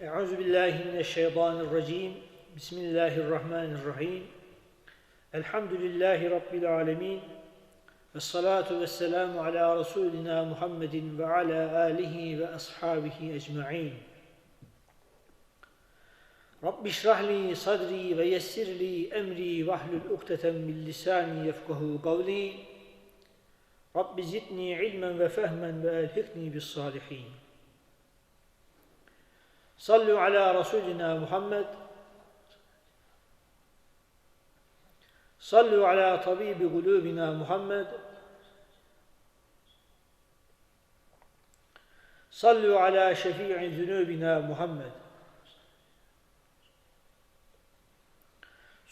أعوذ بالله من الشيطان الرجيم. بسم الله الرحمن الرحيم. الحمد لله رب العالمين. والصلاة والسلام على رسولنا محمد وعلى آله وأصحابه أجمعين. رب اشرح لي صدري ويسر لي أمري وحل عقدة من لساني يفقه قولي. رب زدني علما وفهما وألحقني بالصالحين. صلوا على رسولنا محمد. صلوا على طبيب قلوبنا محمد. صلوا على شفيع ذنوبنا محمد.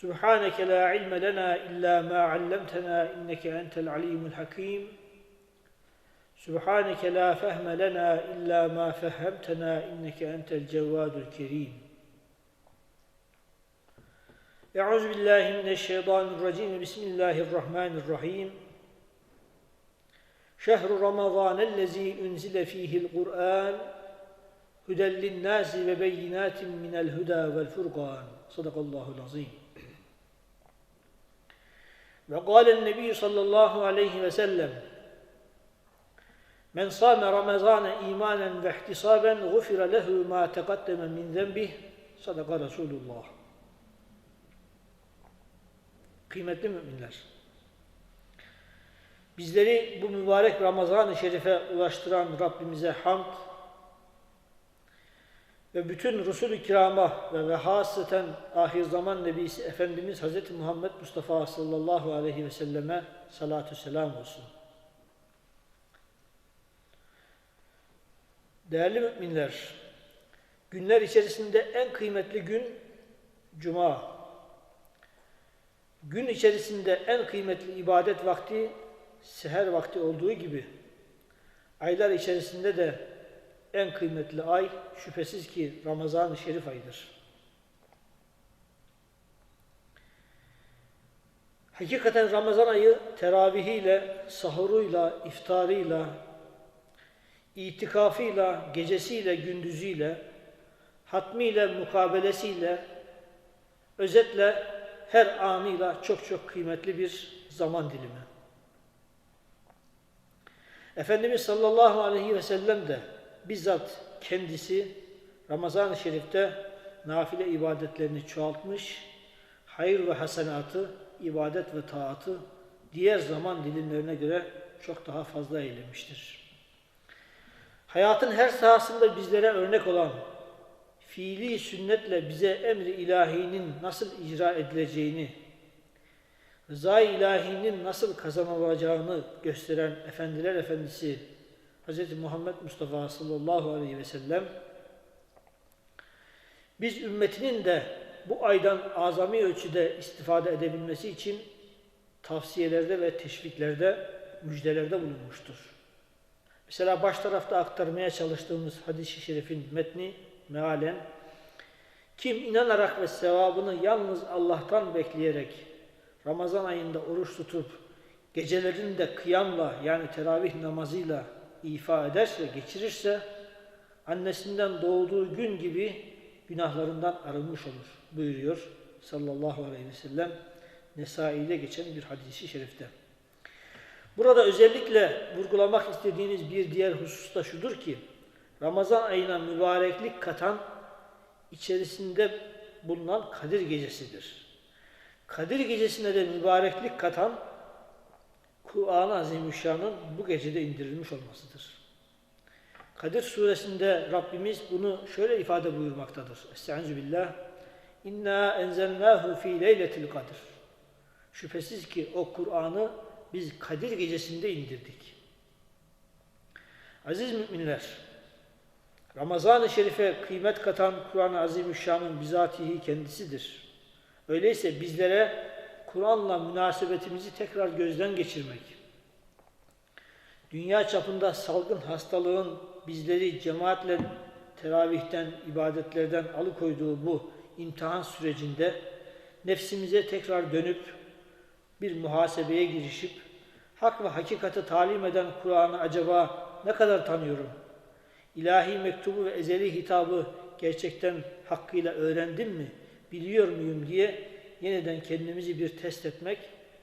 سبحانك لا علم لنا إلا ما علمتنا إنك أنت العليم الحكيم. Hakim. Subhaneke la fehme lena illa ma fehhemtena inneke entel cevvadul kerim. Euzu billahi mineşşeytanirracim. Bismillahirrahmanirrahim. Şehru Ramazanellezî unzile fîhil Kur'an huden linnâsi ve beyinatin minel huda vel furqan. Sadakallahul azim. Ve kâlen nebiyyü sallallahu aleyhi ve sellem Men sâme Ramazâne imanen ve ihtisâben gufira lehu mâ teqaddeme min zenbih. Sadaka Resulullah. Kıymetli müminler. Bizleri bu mübarek Ramazan-ı Şerif'e ulaştıran Rabbimize hamd ve bütün Resul-i Kiram'a ve ve hasreten ahir zaman Nebisi Efendimiz Hz. Muhammed Mustafa sallallahu aleyhi ve selleme salatü selam olsun. Değerli müminler, günler içerisinde en kıymetli gün Cuma. Gün içerisinde en kıymetli ibadet vakti seher vakti olduğu gibi aylar içerisinde de en kıymetli ay şüphesiz ki Ramazan-ı Şerif ayıdır. Hakikaten Ramazan ayı teravihiyle, sahuruyla, iftarıyla, itikafıyla, gecesiyle, gündüzüyle, hatmiyle, mukabelesiyle, özetle her anıyla çok çok kıymetli bir zaman dilimi. Efendimiz sallallahu aleyhi ve sellem de bizzat kendisi Ramazan-ı Şerif'te nafile ibadetlerini çoğaltmış, hayır ve hasenatı, ibadet ve taatı diğer zaman dilimlerine göre çok daha fazla eylemiştir. Hayatın her sahasında bizlere örnek olan fiili sünnetle bize emri ilahinin nasıl icra edileceğini, rıza ilahinin nasıl kazanılacağını gösteren Efendiler Efendisi Hz. Muhammed Mustafa sallallahu aleyhi ve sellem biz ümmetinin de bu aydan azami ölçüde istifade edebilmesi için tavsiyelerde ve teşviklerde, müjdelerde bulunmuştur. Mesela baş tarafta aktarmaya çalıştığımız hadis-i şerifin metni mealen kim inanarak ve sevabını yalnız Allah'tan bekleyerek Ramazan ayında oruç tutup gecelerini de kıyamla yani teravih namazıyla ifa ederse, geçirirse annesinden doğduğu gün gibi günahlarından arınmış olur buyuruyor sallallahu aleyhi ve sellem Nesai'de geçen bir hadisi şerifte. Burada özellikle vurgulamak istediğiniz bir diğer husus da şudur ki Ramazan ayına mübareklik katan içerisinde bulunan Kadir Gecesi'dir. Kadir Gecesi'ne de mübareklik katan Kur'an-ı Azimüşşan'ın bu gecede indirilmiş olmasıdır. Kadir suresinde Rabbimiz bunu şöyle ifade buyurmaktadır. Estaizu billah. İnna enzelnahu fi leyletil kadir. Şüphesiz ki o Kur'an'ı biz Kadir gecesinde indirdik. Aziz müminler, Ramazan-ı Şerif'e kıymet katan Kur'an-ı Azimüşşan'ın bizatihi kendisidir. Öyleyse bizlere Kur'an'la münasebetimizi tekrar gözden geçirmek, dünya çapında salgın hastalığın bizleri cemaatle teravihten, ibadetlerden alıkoyduğu bu imtihan sürecinde nefsimize tekrar dönüp bir muhasebeye girişip hak ve hakikati talim eden Kur'an'ı acaba ne kadar tanıyorum? İlahi mektubu ve ezeli hitabı gerçekten hakkıyla öğrendim mi, biliyor muyum diye yeniden kendimizi bir test etmek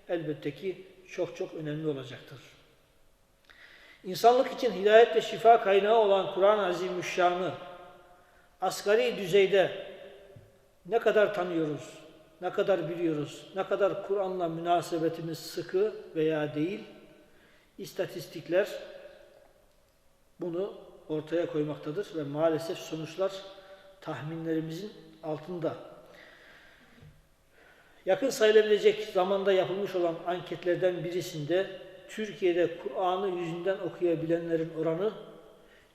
elbette ki çok çok önemli olacaktır. İnsanlık için hidayet ve şifa kaynağı olan Kur'an-ı Azimüşşan'ı asgari düzeyde ne kadar tanıyoruz, ne kadar biliyoruz, ne kadar Kur'an'la münasebetimiz sıkı veya değil, istatistikler bunu ortaya koymaktadır ve maalesef sonuçlar tahminlerimizin altında. Yakın sayılabilecek zamanda yapılmış olan anketlerden birisinde Türkiye'de Kur'an'ı yüzünden okuyabilenlerin oranı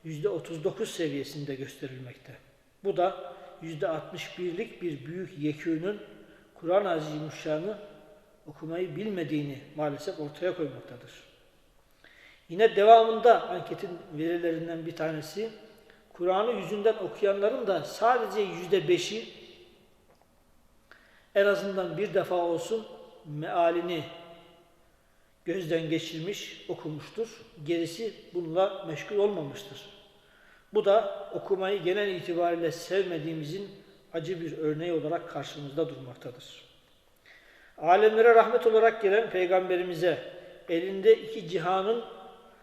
yüzde 39 seviyesinde gösterilmekte. Bu da yüzde 61'lik bir büyük yekünün Kur'an-ı Azimüşşan'ı okumayı bilmediğini maalesef ortaya koymaktadır. Yine devamında anketin verilerinden bir tanesi Kur'an'ı yüzünden okuyanların da sadece yüzde beşi en azından bir defa olsun mealini gözden geçirmiş, okumuştur. Gerisi bununla meşgul olmamıştır. Bu da okumayı genel itibariyle sevmediğimizin acı bir örneği olarak karşımızda durmaktadır. Alemlere rahmet olarak gelen Peygamberimize elinde iki cihanın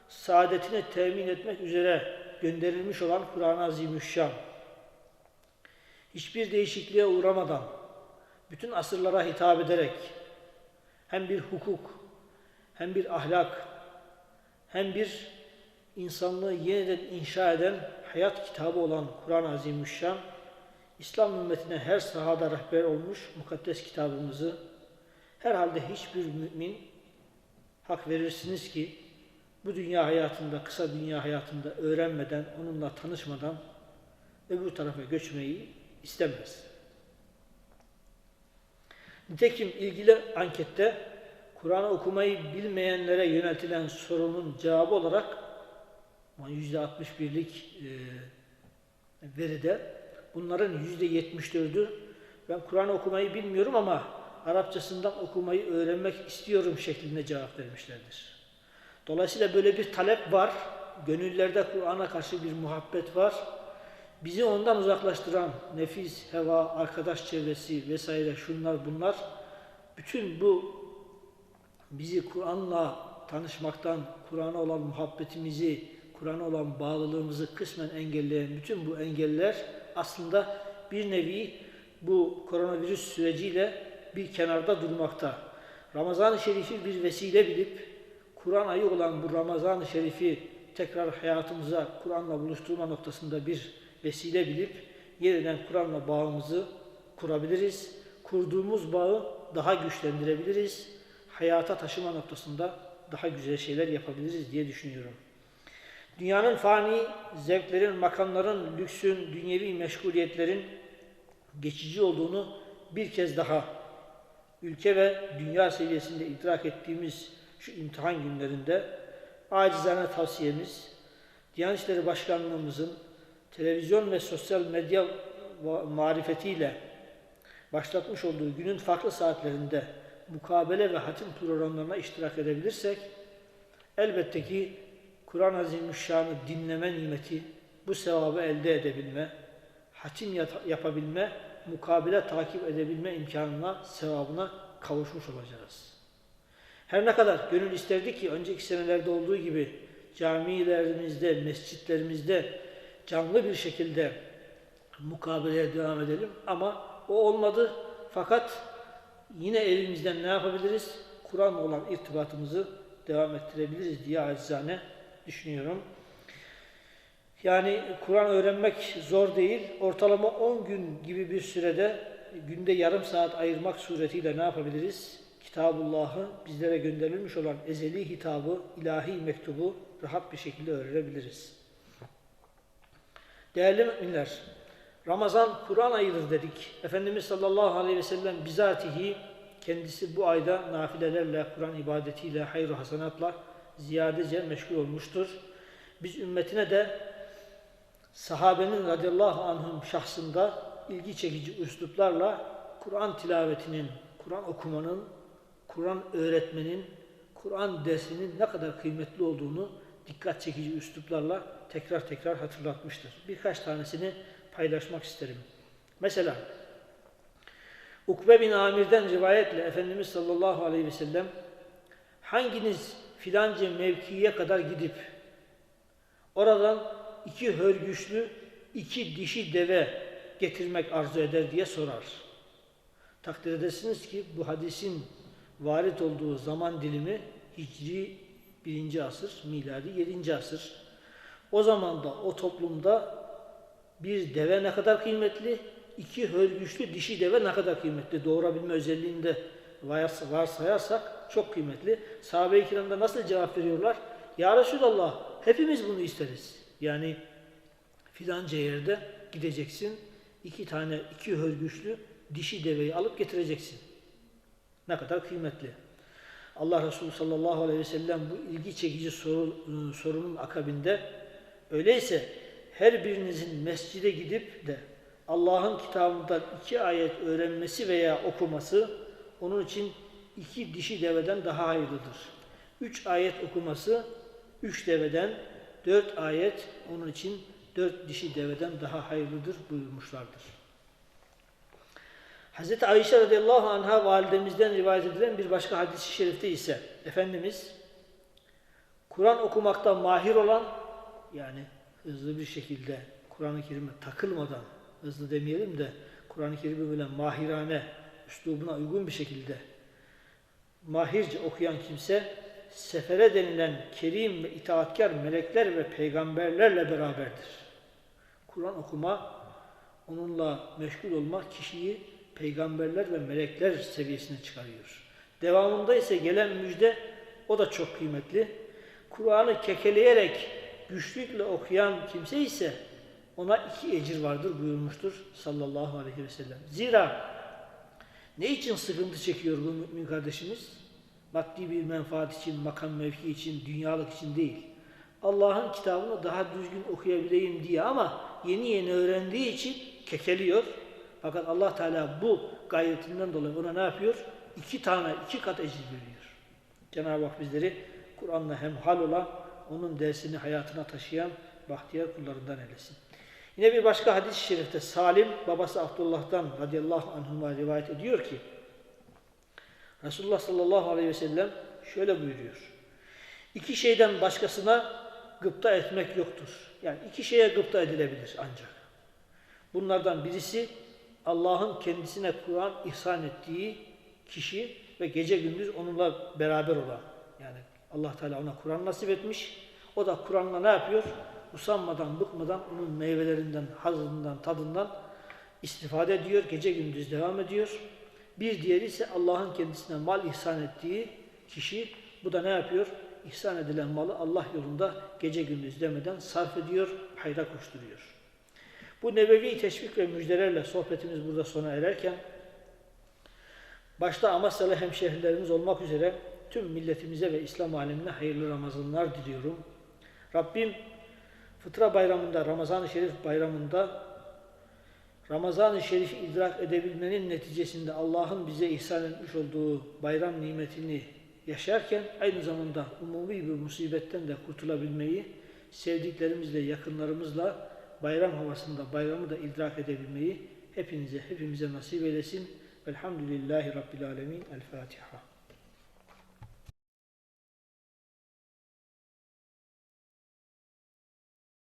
saadetini temin etmek üzere gönderilmiş olan Kur'an-ı Azimüşşan, hiçbir değişikliğe uğramadan, bütün asırlara hitap ederek hem bir hukuk, hem bir ahlak, hem bir insanlığı yeniden inşa eden hayat kitabı olan Kur'an-ı Azimüşşan, İslam ümmetine her sahada rehber olmuş mukaddes kitabımızı herhalde hiçbir mümin hak verirsiniz ki bu dünya hayatında, kısa dünya hayatında öğrenmeden, onunla tanışmadan öbür tarafa göçmeyi istemez. Nitekim ilgili ankette Kur'an'ı okumayı bilmeyenlere yöneltilen sorunun cevabı olarak %61'lik e, veride bunların %74'ü ben Kur'an okumayı bilmiyorum ama Arapçasından okumayı öğrenmek istiyorum şeklinde cevap vermişlerdir. Dolayısıyla böyle bir talep var. Gönüllerde Kur'an'a karşı bir muhabbet var. Bizi ondan uzaklaştıran nefis, heva, arkadaş çevresi vesaire şunlar bunlar bütün bu bizi Kur'an'la tanışmaktan, Kur'an'a olan muhabbetimizi, Kur'an'a olan bağlılığımızı kısmen engelleyen bütün bu engeller aslında bir nevi bu koronavirüs süreciyle bir kenarda durmakta. Ramazan-ı Şerif'i bir vesile bilip Kur'an ayı olan bu Ramazan-ı Şerif'i tekrar hayatımıza Kur'an'la buluşturma noktasında bir vesile bilip yeniden Kur'an'la bağımızı kurabiliriz. Kurduğumuz bağı daha güçlendirebiliriz. Hayata taşıma noktasında daha güzel şeyler yapabiliriz diye düşünüyorum. Dünyanın fani zevklerin, makamların, lüksün, dünyevi meşguliyetlerin geçici olduğunu bir kez daha ülke ve dünya seviyesinde idrak ettiğimiz şu imtihan günlerinde acizane tavsiyemiz, Diyanet İşleri Başkanlığımızın televizyon ve sosyal medya marifetiyle başlatmış olduğu günün farklı saatlerinde mukabele ve hatim programlarına iştirak edebilirsek, elbette ki Kur'an-ı Azimüşşan'ı dinleme nimeti, bu sevabı elde edebilme, hatim yapabilme, mukabele takip edebilme imkanına, sevabına kavuşmuş olacağız. Her ne kadar gönül isterdi ki önceki senelerde olduğu gibi camilerimizde, mescitlerimizde canlı bir şekilde mukabeleye devam edelim ama o olmadı. Fakat yine elimizden ne yapabiliriz? Kur'an olan irtibatımızı devam ettirebiliriz diye acizane düşünüyorum. Yani Kur'an öğrenmek zor değil. Ortalama 10 gün gibi bir sürede günde yarım saat ayırmak suretiyle ne yapabiliriz? Kitabullah'ı bizlere gönderilmiş olan ezeli hitabı, ilahi mektubu rahat bir şekilde öğrenebiliriz. Değerli müminler, Ramazan Kur'an ayıdır dedik. Efendimiz sallallahu aleyhi ve sellem bizatihi kendisi bu ayda nafilelerle, Kur'an ibadetiyle, hayır hasanatla ziyadece meşgul olmuştur. Biz ümmetine de sahabenin radıyallahu anhum şahsında ilgi çekici üsluplarla Kur'an tilavetinin, Kur'an okumanın, Kur'an öğretmenin, Kur'an dersinin ne kadar kıymetli olduğunu dikkat çekici üsluplarla tekrar tekrar hatırlatmıştır. Birkaç tanesini paylaşmak isterim. Mesela Ukbe bin Amir'den rivayetle Efendimiz sallallahu aleyhi ve sellem hanginiz filanca mevkiye kadar gidip oradan iki hörgüçlü iki dişi deve getirmek arzu eder diye sorar. Takdir edersiniz ki bu hadisin varit olduğu zaman dilimi Hicri 1. asır, miladi 7. asır. O zaman da o toplumda bir deve ne kadar kıymetli, iki hörgüçlü dişi deve ne kadar kıymetli doğurabilme özelliğinde vars- varsayarsak çok kıymetli. Sahabe-i kiramda nasıl cevap veriyorlar? Ya Resulallah hepimiz bunu isteriz. Yani filanca yerde gideceksin, iki tane iki hörgüçlü dişi deveyi alıp getireceksin. Ne kadar kıymetli. Allah Resulü sallallahu aleyhi ve sellem bu ilgi çekici soru, sorunun akabinde öyleyse her birinizin mescide gidip de Allah'ın kitabından iki ayet öğrenmesi veya okuması onun için iki dişi deveden daha hayırlıdır. Üç ayet okuması üç deveden, dört ayet onun için dört dişi deveden daha hayırlıdır buyurmuşlardır. Hz. Ayşe radıyallahu anh'a validemizden rivayet edilen bir başka hadis-i şerifte ise Efendimiz Kur'an okumakta mahir olan yani hızlı bir şekilde Kur'an-ı Kerim'e takılmadan hızlı demeyelim de Kur'an-ı Kerim'i böyle mahirane üslubuna uygun bir şekilde mahirce okuyan kimse sefere denilen kerim ve itaatkar melekler ve peygamberlerle beraberdir. Kur'an okuma, onunla meşgul olmak kişiyi peygamberler ve melekler seviyesine çıkarıyor. Devamında ise gelen müjde o da çok kıymetli. Kur'an'ı kekeleyerek güçlükle okuyan kimse ise ona iki ecir vardır buyurmuştur sallallahu aleyhi ve sellem. Zira ne için sıkıntı çekiyor bu mümin kardeşimiz? Maddi bir menfaat için, makam mevki için, dünyalık için değil. Allah'ın kitabını daha düzgün okuyabileyim diye ama yeni yeni öğrendiği için kekeliyor. Fakat Allah Teala bu gayretinden dolayı ona ne yapıyor? İki tane, iki kat ecir veriyor. Cenab-ı Hak bizleri Kur'an'la hemhal olan, onun dersini hayatına taşıyan bahtiyar kullarından eylesin. Yine bir başka hadis-i şerifte Salim babası Abdullah'tan radıyallahu anhuma rivayet ediyor ki Resulullah sallallahu aleyhi ve sellem şöyle buyuruyor. İki şeyden başkasına gıpta etmek yoktur. Yani iki şeye gıpta edilebilir ancak. Bunlardan birisi Allah'ın kendisine Kur'an ihsan ettiği kişi ve gece gündüz onunla beraber olan. Yani Allah Teala ona Kur'an nasip etmiş. O da Kur'an'la ne yapıyor? Usanmadan, bıkmadan onun meyvelerinden, hazından, tadından istifade ediyor. Gece gündüz devam ediyor. Bir diğeri ise Allah'ın kendisine mal ihsan ettiği kişi. Bu da ne yapıyor? İhsan edilen malı Allah yolunda gece gündüz demeden sarf ediyor, hayra koşturuyor. Bu nebevi teşvik ve müjdelerle sohbetimiz burada sona ererken başta Amasyalı hemşehrilerimiz olmak üzere tüm milletimize ve İslam alemine hayırlı Ramazanlar diliyorum. Rabbim Fıtra bayramında, Ramazan-ı Şerif bayramında Ramazan-ı Şerif'i idrak edebilmenin neticesinde Allah'ın bize ihsan etmiş olduğu bayram nimetini yaşarken aynı zamanda umumi bir musibetten de kurtulabilmeyi, sevdiklerimizle, yakınlarımızla bayram havasında bayramı da idrak edebilmeyi hepinize, hepimize nasip eylesin. Velhamdülillahi Rabbil Alemin. El Fatiha.